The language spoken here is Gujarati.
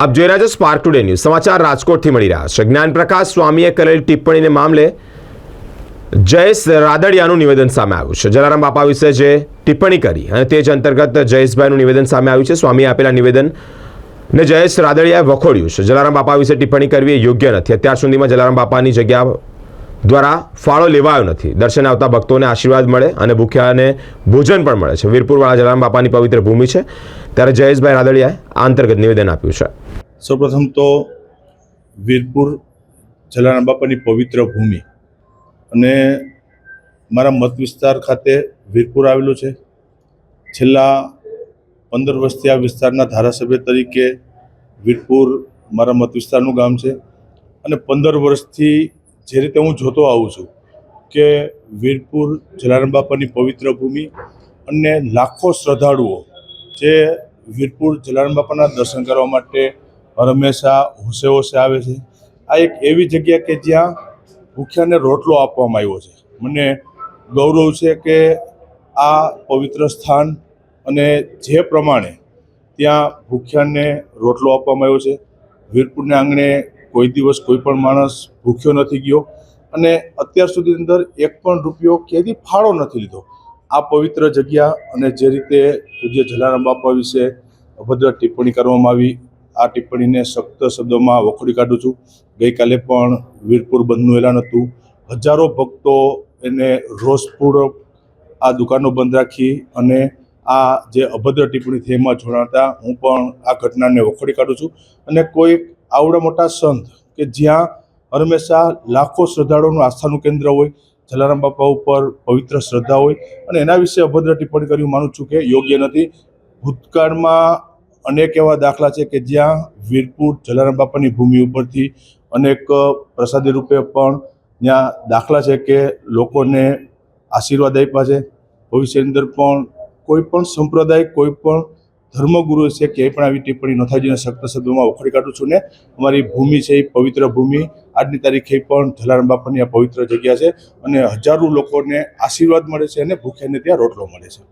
આપ જોઈ રહ્યા છો સ્પાર્ક ટુડે ન્યૂઝ સમાચાર રાજકોટથી મળી રહ્યા છે. જ્ઞાન પ્રકાશ સ્વામીએ કરેલી ટિપ્પણીને મામલે જયેશ રાદડિયાનું નિવેદન સામે આવ્યું છે. જલારામ બાપા વિશે જે ટિપ્પણી કરી અને તે જ અંતર્ગત જયેશભાઈનું નિવેદન સામે આવ્યું છે. સ્વામીએ આપેલા નિવેદન ને જયેશ રાદડિયાએ વખોડ્યું છે. જલારામ બાપા વિશે ટિપ્પણી કરવી એ યોગ્ય નથી. અત્યાર સુધીમાં જલારામ બાપાની જગ્યા દ્વારા ફાળો લેવાયો નથી. દર્શન આવતા ભક્તોને આશીર્વાદ મળે અને ભૂખ્યાને ભોજન પણ મળે છે. વીરપુરવાળા જલારામ બાપાની પવિત્ર ભૂમિ છે. ત્યારે જયેશભાઈ રાદડિયાએ આ અંતર્ગત નિવેદન આપ્યું છે. સૌપ્રથમ તો વીરપુર જલારામ બાપાની પવિત્ર ભૂમિ અને મારા મત વિસ્તાર ખાતે વીરપુર આવેલું છે. છેલ્લા પંદર વર્ષથી આ વિસ્તારના ધારાસભ્ય તરીકે વીરપુર મારા મત વિસ્તારનું ગામ છે. અને પંદર વર્ષથી જે રીતે હું જોતો આવું છું કે વીરપુર જલારામ બાપાની પવિત્ર ભૂમિ અને લાખો શ્રદ્ધાળુઓ જે વીરપુર જલારામ બાપાના દર્શન કરવા માટે હંમેશા હોશે હોશે આવે છે. આ એક એવી જગ્યા કે જ્યાં ભૂખ્યાને રોટલો આપવામાં આવ્યો છે. મને ગૌરવ છે કે આ પવિત્ર સ્થાન અને જે પ્રમાણે ત્યાં ભૂખ્યાને રોટલો આપવામાં આવ્યો છે. વીરપુરને આંગણે કોઈ દિવસ કોઈ પણ માણસ ભૂખ્યો નથી ગયો અને અત્યાર સુધી અંદર એક પણ રૂપિયો ક્યાંથી ફાળો નથી લીધો. આ પવિત્ર જગ્યા અને જે રીતે પૂજ્ય જલારામ બાપા વિશે અભદ્ર ટિપ્પણી કરવામાં આવી આ ટિપ્પણીને સખ્ત શબ્દોમાં વખોડી કાઢું છું. ગઈકાલે પણ વીરપુર બંધનું એલાન હતું. હજારો ભક્તો એને રોષપૂર્વક આ દુકાનો બંધ રાખી અને આ જે અભદ્ર ટિપ્પણી થઈ એમાં જોડાતા હું પણ આ ઘટનાને વખોડી કાઢું છું. અને કોઈ આવડા મોટા સંત કે જ્યાં હંમેશા લાખો શ્રદ્ધાળુઓનું આસ્થાનું કેન્દ્ર હોય, જલારામ બાપા ઉપર પવિત્ર શ્રદ્ધા હોય અને એના વિશે અભદ્ર ટિપ્પણી કરી હું માનું છું કે યોગ્ય નથી. ભૂતકાળમાં અનેક એવા દાખલા છે કે જ્યાં વીરપુર જલારામ બાપાની ભૂમિ ઉપરથી અનેક પ્રસાદી રૂપે પણ ત્યાં દાખલા છે કે લોકોને આશીર્વાદ આપ્યા છે. ભવિષ્યની અંદર પણ કોઈ પણ સંપ્રદાય, કોઈ પણ ધર્મગુરુ છે ક્યાંય પણ આવી ટિપ્પણી ન થાય જેને સખ્ત શબ્દોમાં ઉખડી કાઢું છું ને, અમારી ભૂમિ છે એ પવિત્ર ભૂમિ. આજની તારીખે પણ જલારામ બાપાની આ પવિત્ર જગ્યા છે અને હજારો લોકોને આશીર્વાદ મળે છે અને ભૂખ્યાને ત્યાં રોટલો મળે છે.